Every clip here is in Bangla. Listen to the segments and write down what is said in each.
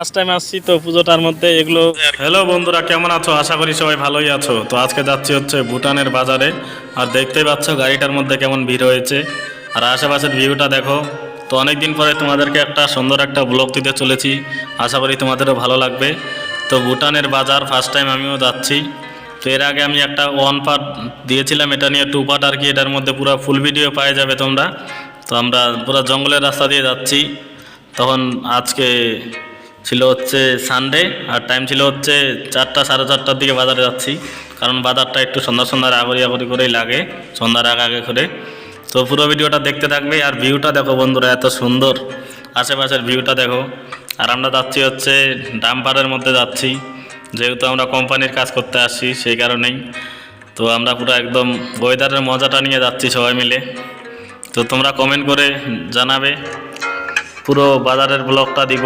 ফার্স্ট টাইম আসছি তো পুজোটার মধ্যে এগুলো হ্যালো বন্ধুরা, কেমন আছো? আশা করি সবাই ভালোই আছো। তো আজকে যাচ্ছি হচ্ছে ভুটানের বাজারে। আর দেখতেই পাচ্ছ গাড়িটার মধ্যে কেমন ভিড় হয়েছে। আর আশেপাশের ভিউটা দেখো। তো অনেক দিন পরে তোমাদেরকে একটা সুন্দর একটা ব্লগ দিতে চলেছি। আশা করি তোমাদেরও ভালো লাগবে। তো ভুটানের বাজার ফার্স্ট টাইম আমিও যাচ্ছি। তো এর আগে আমি একটা ওয়ান পার্ট দিয়েছিলাম, এটা নিয়ে টু পার্ট আর কি, এটার মধ্যে পুরো ফুল ভিডিও পাওয়া যাবে তোমরা। তো আমরা পুরো জঙ্গলের রাস্তা দিয়ে যাচ্ছি। তখন আজকে ছিল হচ্ছে সানডে আর টাইম ছিল হচ্ছে চারটা, সাড়ে চারটার দিকে বাজারে যাচ্ছি। কারণ বাজারটা একটু সন্ধ্যা সন্ধ্যার আগরি আগরি করেই লাগে সন্ধ্যার আগে আগে করে। তো পুরো ভিডিওটা দেখতে থাকবে আর ভিউটা দেখো বন্ধুরা, এত সুন্দর। আশেপাশের ভিউটা দেখো। আর আমরা যাচ্ছি হচ্ছে ডাম্পারের মধ্যে যাচ্ছি। যেহেতু আমরা কোম্পানির কাজ করতে আসছি, সেই কারণেই। তো আমরা পুরো একদম ওয়েদারের মজাটা নিয়ে যাচ্ছি সবাই মিলে। তো তোমরা কমেন্ট করে জানাবে। পুরো বাজারের ব্লকটা দিব।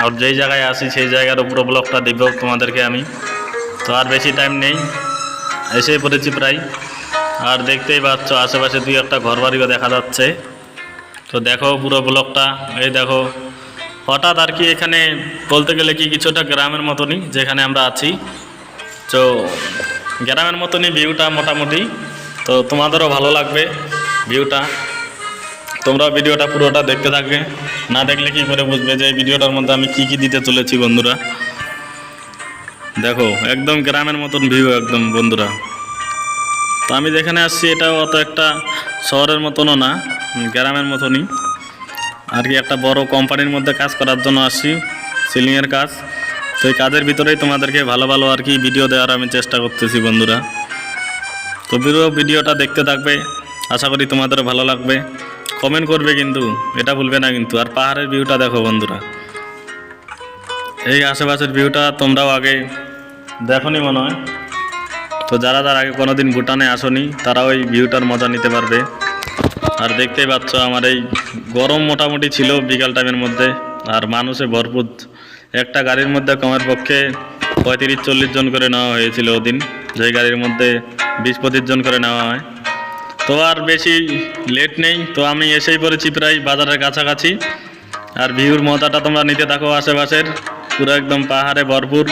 আর যেই জায়গায় আসি সেই জায়গার পুরো ব্লকটা দিব তোমাদেরকে আমি। তো আর বেশি টাইম নেই। এসেই পড়েছি প্রায়। আর দেখতেই পাচ্ছ, আশেপাশে দুই একটা ঘর বাড়িও দেখা যাচ্ছে। তো দেখো পুরো ব্লকটা এই দেখো, হঠাৎ আর কি এখানে বলতে গেলে কি কিছুটা গ্রামের মতনই যেখানে আমরা আছি। তো গ্রামের মতনই ভিউটা মোটামুটি। তো তোমাদেরও ভালো লাগবে ভিউটা তোমরা ভিডিওটা পুরোটা দেখতে থাকবে। না দেখলে কি করে বুঝবে যে ভিডিওটার মধ্যে আমি কি কি দিতে চলেছি বন্ধুরা? দেখো, একদম গ্রামের মতন ভিউ একদম বন্ধুরা। তো আমি যেখানে আসছি এটা অত একটা শহরের মতনও না, গ্রামের মতনই। আর কি একটা বড় কোম্পানির মধ্যে কাজ করার জন্য আসছি, সিলিংয়ের কাজ। এই কাজের ভিতরেই তোমাদেরকে ভালো ভালো আর কি ভিডিও দেওয়ার আমি চেষ্টা করতেছি বন্ধুরা। তো ভিডিওটা দেখতে থাকবে, আশা করি তোমাদের ভালো লাগবে। কমেন্ট করবে কিন্তু, এটা ভুলবে না কিন্তু। আর পাহাড়ের ভিউটা দেখো বন্ধুরা। এই আশেপাশের ভিউটা তোমরাও আগে দেখোনি মনে হয়। তো যারা তার আগে কোনোদিন ভুটানে আসনি, তারা ওই ভিউটার মজা নিতে পারবে। আর দেখতেই পাচ্ছ আমার এই গরম মোটামুটি ছিল বিকাল টাইমের মধ্যে। আর মানুষে ভরপুর। একটা গাড়ির মধ্যে কমের পক্ষে পঁয়ত্রিশ চল্লিশ জন করে নেওয়া হয়েছিল ওদিন। যেই গাড়ির মধ্যে বিশ পঁচিশ জন করে নেওয়া হয়। তো আর বেশি লেট নেই। তো আমি এসেই পড়েছি প্রায় বাজারের কাছাকাছি। আর ভিউর মজাটা তোমরা নিতে থাকো আশেপাশের। পুরো একদম পাহাড়ে ভরপুর।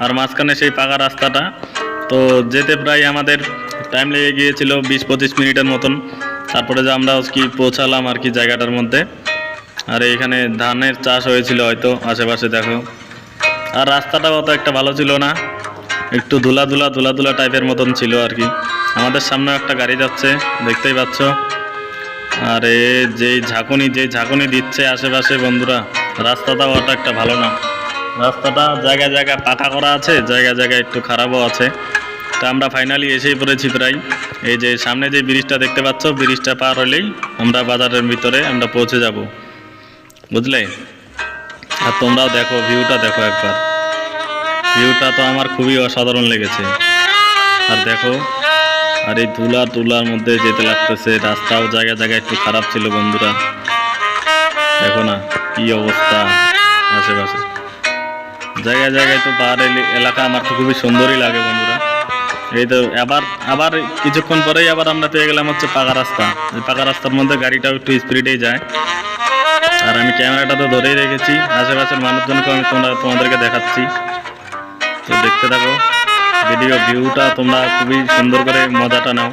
আর মাঝখানে সেই পাকা রাস্তাটা। তো যেতে প্রায় আমাদের টাইম লেগে গিয়েছিল বিশ পঁচিশ মিনিটের মতন। তারপরে যে আমরা কি পৌঁছালাম আর কি জায়গাটার মধ্যে। আর এইখানে ধানের চাষ হয়েছিল হয়তো আশেপাশে দেখো। আর রাস্তাটাও অত একটা ভালো ছিল না। একটু ধুলা ধুলা ধুলা ধুলা টাইপের মতন ছিল আর কি। আমাদের সামনে একটা গাড়ি যাচ্ছে, দেখতেই পাচ্ছ। আর এ যেই ঝাঁকুনি যেই ঝাঁকুনি দিচ্ছে আশেপাশে বন্ধুরা রাস্তাটাও অত একটা ভালো না। রাস্তাটা জায়গায় জায়গায় পাকা করা আছে, জায়গায় জায়গায় একটু খারাপও আছে। তা আমরা ফাইনালি এসেই পড়েছি প্রায়। এই যে সামনে যে ব্রিজটা দেখতে পাচ্ছ ব্রিজটা পার হলেই আমরা বাজারের ভিতরে আমরা পৌঁছে যাব। বুঝলে? আর তোমরাও দেখো ভিউটা দেখো একবার। ভিউটা তো আমার খুবই অসাধারণ লেগেছে। আর দেখো আর এই ধুলা টুলার মধ্যে যেতে লাগতেছে, রাস্তাও জায়গায় জায়গায় একটু খারাপ ছিল বন্ধুরা। দেখো না কি অবস্থা আশেপাশে। জায়গায় জায়গায় তো পাহাড় এলি- এলাকা আমার তো খুবই সুন্দরই লাগে বন্ধুরা। এই তো আবার আবার কিছুক্ষণ পরেই আবার আমরা পেয়ে গেলাম হচ্ছে পাকা রাস্তা। এই পাকা রাস্তার মধ্যে গাড়িটাও একটু স্পিডেই যায়। আর আমি ক্যামেরাটা তো ধরেই রেখেছি, আশেপাশের মানুষজনকে আমি তোমরা তোমাদেরকে দেখাচ্ছি। তো দেখতে থাকো। ভিডিও ভিউটা তোমরা খুবই সুন্দর করে মজাটা নাও।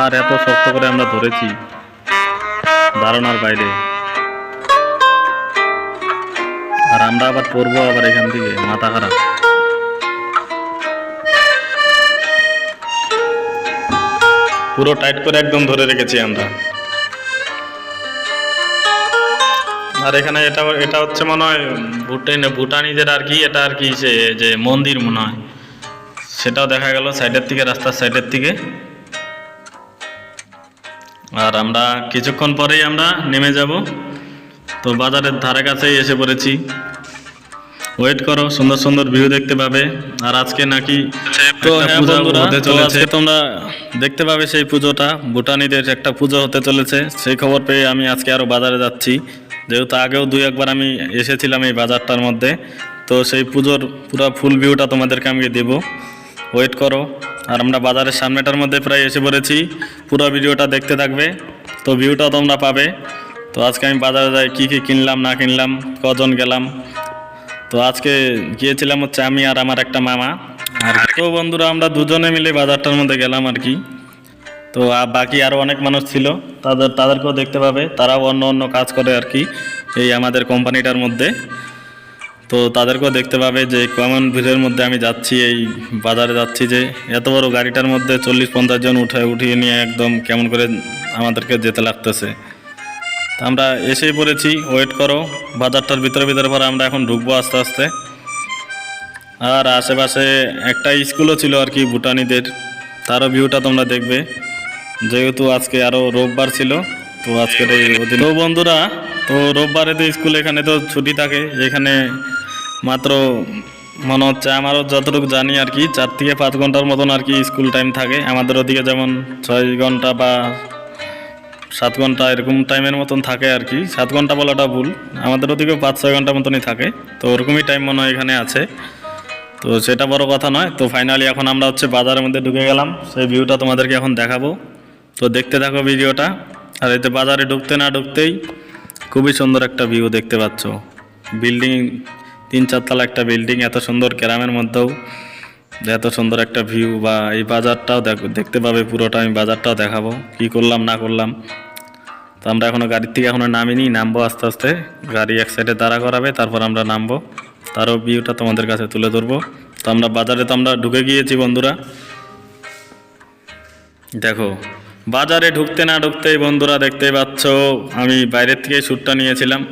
আর এত শক্ত করে আমরা ধরেছি ধারণার বাইরে। আর আমরা আবার পড়ব আবার এখান থেকে মাথা খারাপ পুরো টাইট করে একদম ধরে রেখেছি আমরা। আর এখানে এটা এটা হচ্ছে মনে হয় ভুটান ভুটানিদের আর কি এটা আর কি সে যে মন্দির মনে হয়। সেটাও দেখা গেল সাইডের থেকে রাস্তার সাইডের থেকে আর আমরা কিছুক্ষণ পরেই আমরা নেমে যাব। তো বাজারের ধারে কাছেই এসে পড়েছি। ওয়েট করো সুন্দর সুন্দর ভিউ দেখতে পাবে। আর আজকে নাকি একটা হ্যাঁ তো চলেছে। তোমরা দেখতে পাবে সেই পুজোটা। ভুটানিদের একটা পুজো হতে চলেছে। সেই খবর পেয়ে আমি আজকে আরও বাজারে যাচ্ছি। যেহেতু আগেও দুই একবার আমি এসেছিলাম এই বাজারটার মধ্যে, তো সেই পুজোর পুরো ফুল ভিউটা তোমাদেরকে আমি দেবো। ওয়েট করো। আর আমরা বাজারের সামনেটার মধ্যে প্রায় এসে পড়েছি। পুরো ভিডিওটা দেখতে থাকবে। তো ভিউটা তোমরা পাবে। তো আজকে আমি বাজারে যাই, কী কী কিনলাম, না কিনলাম, কজন গেলাম। তো আজকে গিয়েছিলাম হচ্ছে আমি আর আমার একটা মামা। আর তো বন্ধুরা, আমরা দুজনে মিলে বাজারটার মধ্যে গেলাম আর কি। তো বাকি আরও অনেক মানুষ ছিল। তাদের, তাদেরকেও দেখতে পাবে। তারাও অন্য অন্য কাজ করে আর কি এই আমাদের কোম্পানিটার মধ্যে। তো, তাদেরকেও দেখতে পাবে যে, কেমন ভিড়ের মধ্যে আমি যাচ্ছি, এই বাজারে যাচ্ছি যে, এত বড় গাড়িটার মধ্যে চল্লিশ পঞ্চাশ জন উঠে, উঠিয়ে নিয়ে একদম কেমন করে আমাদেরকে যেতে লাগতেছে। আমরা এসেই পড়েছি ওয়েট করো, বাজারটার ভিতরে ভিতরে পরে আমরা এখন ঢুকবো আস্তে আস্তে। আর আশেপাশে একটা স্কুলও ছিল আর কি, ভুটানিদের। তারও ভিউটা তোমরা দেখবে। যেহেতু আজকে আরও রোববার ছিল, তো আজকের তো বন্ধুরা, তো রোববারে তো স্কুল এখানে তো ছুটি থাকে, এখানে মাত্র মনে হচ্ছে আমারও যতটুকু জানি আর কি, চার থেকে পাঁচ ঘণ্টার মতন আর কি স্কুল টাইম থাকে। আমাদের ওদিকে যেমন ছয় ঘণ্টা বা সাত ঘণ্টা এরকম টাইমের মতন থাকে আর কি। সাত ঘণ্টা বলাটা ভুল, আমাদের ওদিকেও পাঁচ ছয় ঘণ্টা মতনই থাকে, তো ওরকমই টাইম মনে হয় এখানে আছে। তো সেটা বড় কথা নয়, তো ফাইনালি এখন আমরা হচ্ছে বাজারের মধ্যে ঢুকে গেলাম, সেই ভিউটা তোমাদেরকে এখন দেখাবো। তো দেখতে থাকো ভিডিওটা। আর এতে বাজারে ঢুকতে না ঢুকতেই খুবই সুন্দর একটা ভিউ দেখতে পাচ্ছ। বিল্ডিং তিন চারতলা একটা বিল্ডিং এত সুন্দর গ্রামের মধ্যেও এত সুন্দর একটা ভিউ বা এই বাজারটাও দেখ- দেখতে পাবে পুরোটা, আমি বাজারটাও দেখাবো, কি করলাম, না করলাম। তো আমরা এখনও গাড়ির থেকে এখনও নামিনি, নামবো আস্তে আস্তে। গাড়ি এক সাইডে দাঁড়া করাবে, তারপর আমরা নামবো। তারও ভিউটা তোমাদের কাছে তুলে ধরবো। তো আমরা বাজারে তো আমরা ঢুকে গিয়েছি বন্ধুরা। দেখো বাজারে ঢুকতে না ঢুকতেই বন্ধুরা দেখতে পাচ্ছ, আমি বাইরের থেকে শ্যুটটা নিয়েছিলাম।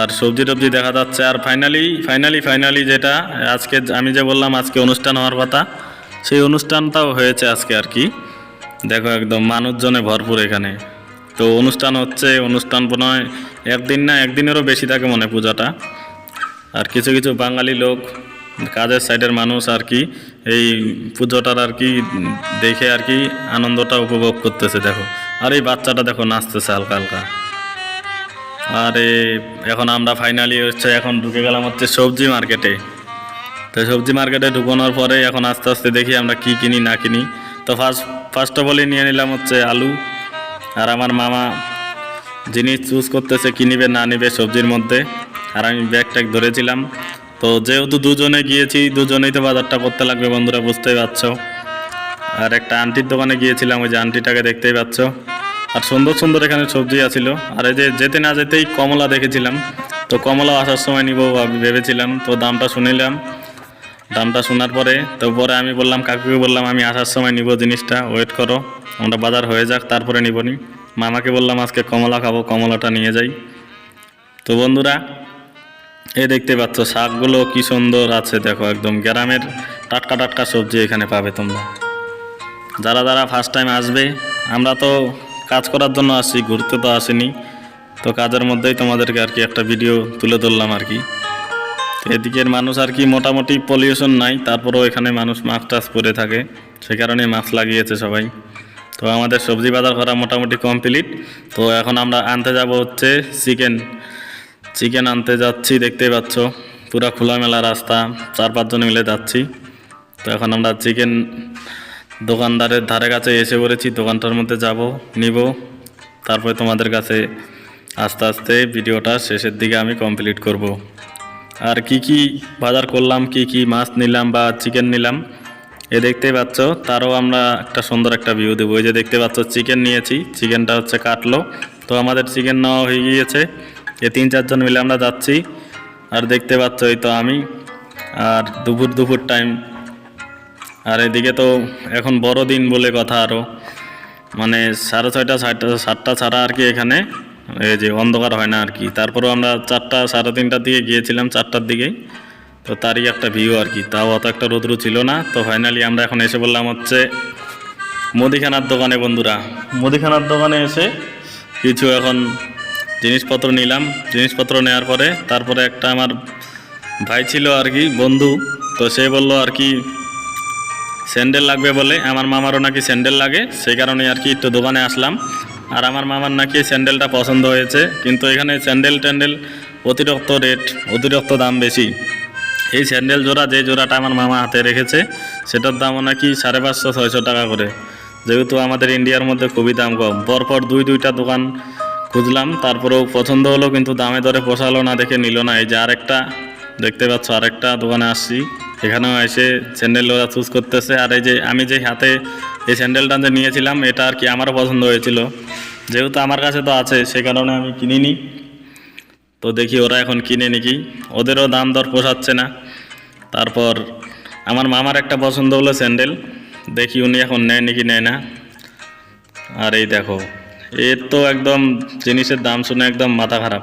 আর সবজি টবজি দেখা যাচ্ছে। আর ফাইনালি ফাইনালি ফাইনালি যেটা, আজকে আমি যে বললাম আজকে অনুষ্ঠান হওয়ার কথা, সেই অনুষ্ঠানটাও হয়েছে আজকে আর কি। দেখো একদম মানুষজনে ভরপুর এখানে। তো অনুষ্ঠান হচ্ছে, অনুষ্ঠান হয় একদিন না একদিনেরও বেশি থাকে মনে পূজাটা। আর কিছু কিছু বাঙালি লোক কাজের সাইডের মানুষ আর কি, এই পুজোটার আর কি দেখে আর কি আনন্দটা উপভোগ করতেছে, দেখো। আর এই বাচ্চাটা দেখো নাচতেছে হালকা হালকা। আরে এখন আমরা ফাইনালি হচ্ছে এখন ঢুকে গেলাম হচ্ছে সবজি মার্কেটে তো সবজি মার্কেটে ঢুকানোর পরে এখন আস্তে আস্তে দেখি আমরা কি কিনি, না কিনি। তো ফার্স্ট ফার্স্ট অফ অলই নিয়ে নিলাম হচ্ছে আলু। আর আমার মামা জিনিস চুজ করতেছে কি নিবে, না নিবে সবজির মধ্যে। আর আমি ব্যাগ ট্যাগ ধরেছিলাম। তো যেহেতু দুজনে গিয়েছি, দুজনেই তো বাজারটা করতে লাগবে বন্ধুরা, বুঝতেই পারছ। আর একটা আন্টির দোকানে গিয়েছিলাম, ওই যে আন্টিটাকে দেখতেই পাচ্ছ। আর সুন্দর সুন্দর এখানে সবজি আছিল। আর এই যে যেতে না যেতেই কমলা দেখেছিলাম। তো কমলা আসার সময় নিব ভাব- ভেবেছিলাম। তো দামটা শুনিলাম। দামটা শোনার পরে, তো পরে আমি বললাম, কাকুকে বললাম, আমি আসার সময় নিব জিনিসটা ওয়েট করো। আমরা বাজার হয়ে যাক, তারপরে নিবনি। মামাকে বললাম, আজকে কমলা খাব, কমলাটা নিয়ে যাই। তো বন্ধুরা এই দেখতে পাচ্ছ, শাকগুলো কি সুন্দর আছে, দেখো একদম গ্রামের টাটকা টাটকা সবজি এখানে পাবে তোমরা। যারা যারা ফার্স্ট টাইম আসবে, আমরা তো কাজ করার জন্য আসি ঘুরতে তো আসিনি, তো কাজের মধ্যেই তোমাদেরকে আর কি একটা ভিডিও তুলে ধরলাম আর কি। এদিকের মানুষ আর কি মোটামুটি পলিউশন নাই, তারপরেও এখানে মানুষ মাছ টাছ পরে থাকে, সে কারণে মাছ লাগিয়েছে সবাই। তো আমাদের সবজি বাজার করা মোটামুটি কমপ্লিট তো এখন আমরা আনতে যাব হচ্ছে চিকেন চিকেন আনতে যাচ্ছি দেখতে পাচ্ছ। পুরা খোলামেলা রাস্তা, চার পাঁচজন মিলে যাচ্ছি। তো এখন আমরা চিকেন দোকানদারের ধারে কাছে এসে পড়েছি, দোকানটার মধ্যে যাব, নিব। তারপরে তোমাদের কাছে আস্তে আস্তে ভিডিওটা শেষের দিকে আমি কমপ্লিট করব। আর কি কি বাজার করলাম, কি কি মাছ নিলাম বা চিকেন নিলাম, এ দেখতে পাচ্ছ। তারও আমরা একটা সুন্দর একটা ভিউ দেবো। এই যে দেখতে পাচ্ছ চিকেন নিয়েছি। চিকেনটা হচ্ছে কাটলো। তো আমাদের চিকেন নেওয়া হয়ে গিয়েছে। এ তিন চারজন মিলে আমরা যাচ্ছি। আর দেখতে পাচ্ছ এই তো আমি। আর দুপুর দুপুর টাইম আর এদিকে তো এখন বড় দিন বলে কথা আরও মানে সাড়ে ছয়টা, সাতটা সাতটা ছাড়া আর কি এখানে। এই যে অন্ধকার হয় না আর কি। তারপরেও আমরা চারটা, সাড়ে তিনটার দিকে গিয়েছিলাম, চারটার দিকেই। তো তারই একটা ভিউ আর কি। তাও অত একটা রোদ্রু ছিল না। তো ফাইনালি আমরা এখন এসে বললাম হচ্ছে মুদিখানার দোকানে বন্ধুরা। মুদিখানার দোকানে এসে কিছু এখন জিনিসপত্র নিলাম। জিনিসপত্র নেওয়ার পরে তারপরে একটা আমার ভাই ছিল আর কি, বন্ধু। তো সে বলল আর কি, স্যান্ডেল লাগবে বলে। আমার মামারও নাকি স্যান্ডেল লাগে, সেই কারণে আর কি একটু দোকানে আসলাম। আর আমার মামার নাকি স্যান্ডেলটা পছন্দ হয়েছে, কিন্তু এখানে স্যান্ডেল ট্যান্ডেল অতিরিক্ত রেট, অতিরিক্ত দাম বেশি। এই স্যান্ডেল জোড়া, যে জোড়াটা আমার মামা হাতে রেখেছে, সেটার দামও নাকি সাড়ে পাঁচশো, ছয়শো টাকা করে। যেহেতু আমাদের ইন্ডিয়ার মধ্যে খুবই দাম কম, পরপর দুই, দুইটা দোকান খুঁজলাম তারপরেও পছন্দ হলো, কিন্তু দামে দরে পোষালো না দেখে নিল না। এই যে আরেকটা, দেখতে পাচ্ছ, আরেকটা দোকানে আসছি। এখানেও এসে স্যান্ডেল ওরা চুজ করতেছে। আর এই যে, আমি যে হাতে এই স্যান্ডেলটা যে নিয়েছিলাম, এটা আর কি আমারও পছন্দ হয়েছিল। যেহেতু আমার কাছে তো আছে, সে কারণে আমি কিনিনি। তো দেখি ওরা এখন কিনে নাকি। ওদেরও দাম দর পোষাচ্ছে না। তারপর আমার মামার একটা পছন্দ হলো স্যান্ডেল দেখি উনি এখন নেয় নাকি নেয় না। আর এই দেখো এর তো একদম জিনিসের দাম শুনে একদম মাথা খারাপ।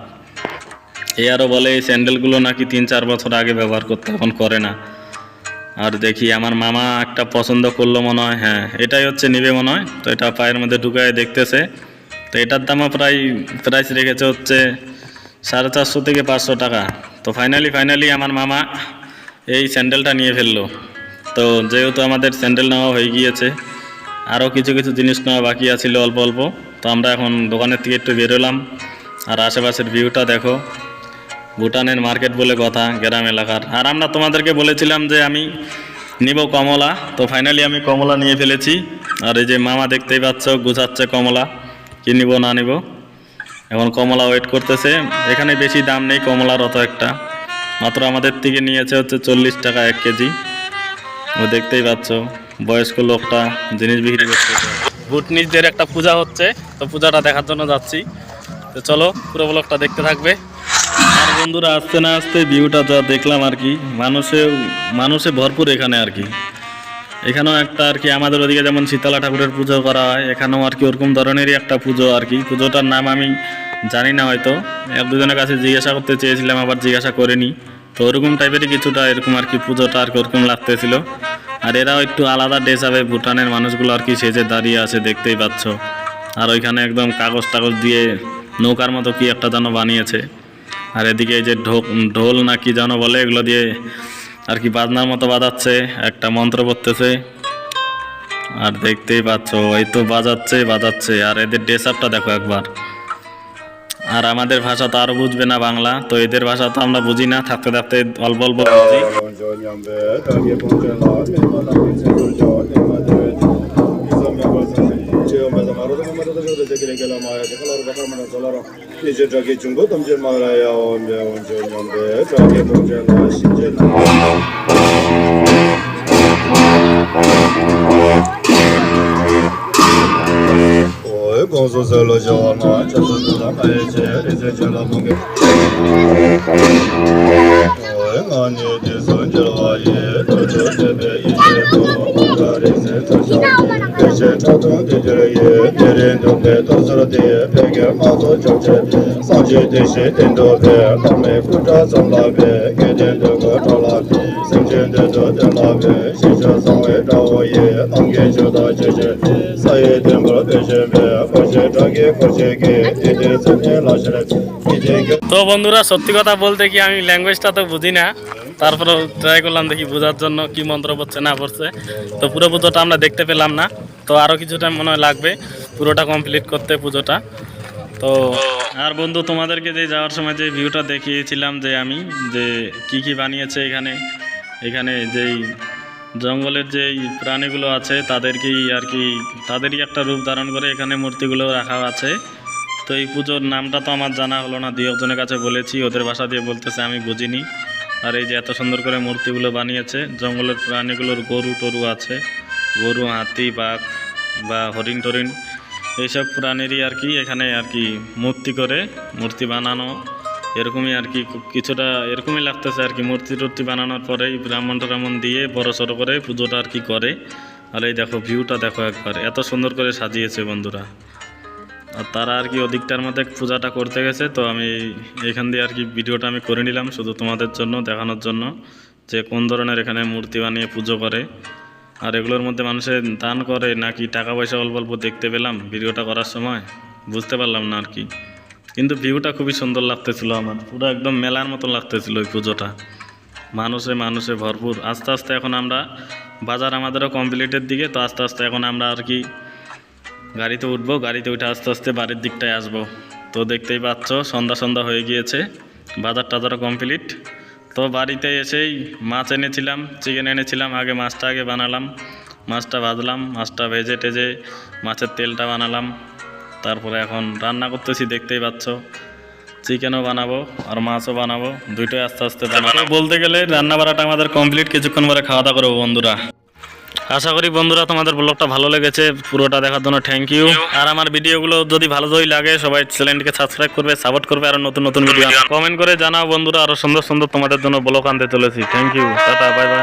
এ আরও বলে, এই স্যান্ডেলগুলো নাকি তিন চার বছর আগে ব্যবহার করতে এখন করে না। আর দেখি আমার মামা একটা পছন্দ করল মনে হয় হ্যাঁ এটাই হচ্ছে নিবে মনে হয়। তো এটা পায়ের মধ্যে ঢুকায় দেখতেছে। তো এটার দামও প্রায়, প্রাইস রেখেছে হচ্ছে সাড়ে চারশো থেকে পাঁচশো টাকা। তো ফাইনালি ফাইনালি আমার মামা এই স্যান্ডেলটা নিয়ে ফেলল। তো যেহেতু আমাদের স্যান্ডেল নেওয়া হয়ে গিয়েছে আরও কিছু কিছু জিনিস নেওয়া বাকি আছিল অল্প অল্প। তো আমরা এখন দোকানের থেকে একটু বেরোলাম আর আশেপাশের ভিউটা দেখো। ভুটানের মার্কেট বলে কথা, গ্রাম এলাকার। আর আমরা তোমাদেরকে বলেছিলাম যে আমি নিব কমলা। তো ফাইনালি আমি কমলা নিয়ে ফেলেছি। আর এই যে মামা দেখতেই পাচ্ছ, গুছাচ্ছে কমলা, কি নিব, না নিব। এখন কমলা ওয়েট করতেছে। এখানে বেশি দাম নেই কমলার অত একটা। মাত্র আমাদের থেকে নিয়েছে হচ্ছে চল্লিশ টাকা এক কেজি। ও দেখতেই পাচ্ছ, বয়স্ক লোকটা জিনিস বিক্রি করতেছে। ভুটনিশদের একটা পূজা হচ্ছে, তো পূজাটা দেখার জন্য যাচ্ছি। তো চলো, পুরো ব্লগটা দেখতে থাকবে। আর বন্ধুরা, আসতে না আসতে ভিউটা যা দেখলাম আর কি, মানুষে মানুষে ভরপুর এখানে আর কি। এখানেও একটা আর কি, আমাদের ওদিকে যেমন শীতলা ঠাকুরের পুজো করা হয়, এখানেও আর কি ওরকম ধরনেরই একটা পুজো আর কি। পুজোটার নাম আমি জানি না হয়তো। এক দুজনের কাছে জিজ্ঞাসা করতে চেয়েছিলাম, আবার জিজ্ঞাসা করিনি। তো ওরকম টাইপেরই কিছুটা এরকম আর কি পুজোটা আর কি ওরকম লাগতেছিল। আর এরাও একটু আলাদা ড্রেস হবে ভুটানের মানুষগুলো আর কি সেজে দাঁড়িয়ে আছে, দেখতেই পাচ্ছ। আর ওইখানে একদম কাগজ টাগজ দিয়ে নৌকার মতো কি একটা যেন বানিয়েছে। আর এদিকে এই যে ঢোক ঢোল না কি যেন বলে, এগুলো দিয়ে আর কি বাজনার মতো বাজাচ্ছে, একটা মন্ত্র পড়তেছে। আর দেখতেই পাচ্ছ এই তো বাজাচ্ছে বাজাচ্ছে। আর এদের ড্রেস আপটা দেখো একবার। আর আমাদের ভাষা তো আরও বুঝবে না বাংলা, তো এদের ভাষা তো আমরা বুঝি না, থাকতে থাকতে অল্প অল্প বুঝি। zo zo lo jo no cha zo zo la pa ye che re ze che la mo ge o nga ni de zo je la ye to jo de be ye che to ka re ze to jo de che to to de je ye de re do pe to zo de pe ge ma zo jo che sa je de she den do de ma me fu ta zo la be ge de do go to la be sem je de do de la be she cha zo we do ye ang ge jo do je je sa ye de mo de je be তো বন্ধুরা, সত্যি কথা বলতে কি আমি ল্যাঙ্গুয়েজটা তো বুঝি না। তারপরেও ট্রাই করলাম দেখি বোঝার জন্য কি মন্ত্র পড়ছে, না পড়ছে। তো পুরো পুজোটা আমরা দেখতে পেলাম না। তো আরও কিছুটা মনে হয় লাগবে, পুরোটা কমপ্লিট করতে পুজোটা। তো, আর বন্ধু, তোমাদেরকে যে যাওয়ার সময় যে ভিউটা দেখিয়েছিলাম যে আমি, যে কি কি বানিয়েছে এখানে এখানে যেই জঙ্গলের যেই প্রাণীগুলো আছে, তাদেরকেই আর কি, তাদেরই একটা রূপ ধারণ করে এখানে মূর্তিগুলো রাখা আছে। তো এই পুজোর নামটা তো আমার জানা হলো না দুই একজনের কাছে বলেছি, ওদের ভাষা দিয়ে বলতেছে, আমি বুঝিনি। আর এই যে এত সুন্দর করে মূর্তিগুলো বানিয়েছে, জঙ্গলের প্রাণীগুলোর গরু টরু আছে, গরু, হাতি, বাঘ বা হরিণ টরিণ, এইসব প্রাণীরই আর কি এখানে আর কি মূর্তি করে, মূর্তি বানানো এরকমই আর কি কিছুটা এরকমই লাগতেছে আর কি, মূর্তি টূর্তি বানানোর পরেই ব্রাহ্মণ টামন দিয়ে বড় সড়ো করে পুজোটা আর কি করে। আর এই দেখো ভিউটা দেখো একবার, এত সুন্দর করে সাজিয়েছে বন্ধুরা। আর তারা আর কি ওদিকটার মধ্যে পূজাটা করতে গেছে, তো আমি এখান দিয়ে আর কি ভিডিওটা আমি করে নিলাম শুধু তোমাদের জন্য, দেখানোর জন্য যে কোন ধরনের এখানে মূর্তি বানিয়ে পুজো করে। আর এগুলোর মধ্যে মানুষের দান করে, নাকি টাকা পয়সা অল্প অল্প দেখতে পেলাম ভিডিওটা করার সময়? বুঝতে পারলাম না আর কি। কিন্তু ভিউটা খুবই সুন্দর লাগতেছিল আমার। পুরো একদম মেলার মতো লাগতেছিল ওই পুজোটা। মানুষে মানুষে ভরপুর। আস্তে আস্তে এখন আমরা বাজার আমাদেরও কমপ্লিটের দিকে, তো আস্তে আস্তে এখন আমরা আর কি গাড়িতে উঠবো, গাড়িতে উঠে আস্তে আস্তে বাড়ির দিকটায় আসব। তো দেখতেই পাচ্ছ, সন্ধ্যা সন্ধ্যা হয়ে গিয়েছে, বাজার টাজারও কমপ্লিট তো বাড়িতে এসেই মাছ এনেছিলাম চিকেন এনেছিলাম, আগে মাছটা আগে বানালাম, মাছটা ভাজলাম, মাছটা ভেজে টেজে মাছের তেলটা বানালাম। তারপরে এখন রান্না করতেছি, দেখতেই পাচ্ছ। চিকেনও বানাবো আর মাছও বানাবো, দুইটাই আস্তে আস্তে বানাবো। বলতে গেলে রান্না বাড়াটা আমাদের কমপ্লিট কিছুক্ষণ পরে খাওয়া দাওয়া করব বন্ধুরা। আশা করি বন্ধুরা তোমাদের ব্লগটা ভালো লেগেছে, পুরোটা দেখার জন্য থ্যাংক ইউ আর আমার ভিডিওগুলো যদি ভালো যদি লাগে, সবাই চ্যানেলটিকে সাবস্ক্রাইব করবে সাপোর্ট করবে, আর নতুন নতুন ভিডিও কমেন্ট করে জানাও বন্ধুরা, আরও সুন্দর সুন্দর তোমাদের জন্য ব্লগ আনতে চলেছি। Thank you tata bye bye